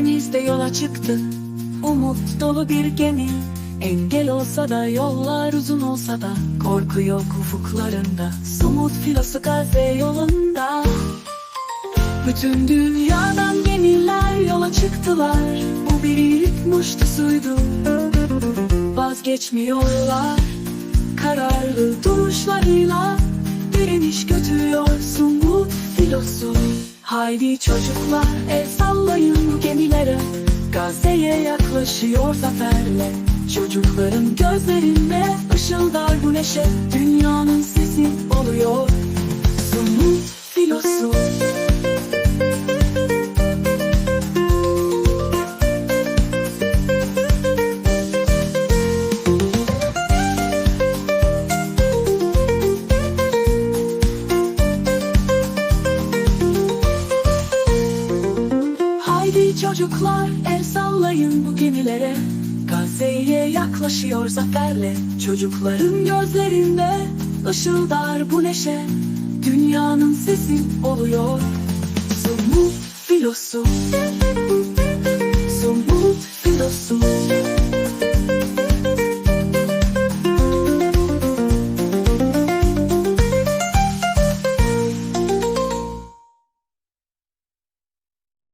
denizde yola çıktı Umut dolu bir gemi. Engel olsa da yollar uzun olsa da Korku yok ufuklarında. Somut filosu Gazze yolunda. Bütün dünyadan gemiler yola çıktılar. Bu bir ilk muştusuydu. Vazgeçmiyorlar. Kararlı duruşlarıyla Direniş götürüyor Somut filosu Haydi çocuklar el sallayın gemilere. Gazze'ye yaklaşıyor zaferle. Çocukların gözlerinde ışıldar bu neşe Dünyanın Haydi çocuklar el sallayın bu gemilere. Gazze'ye yaklaşıyor zaferle Çocukların gözlerinde ışıldar bu neşe. Dünyanın sesi oluyor Somut filosu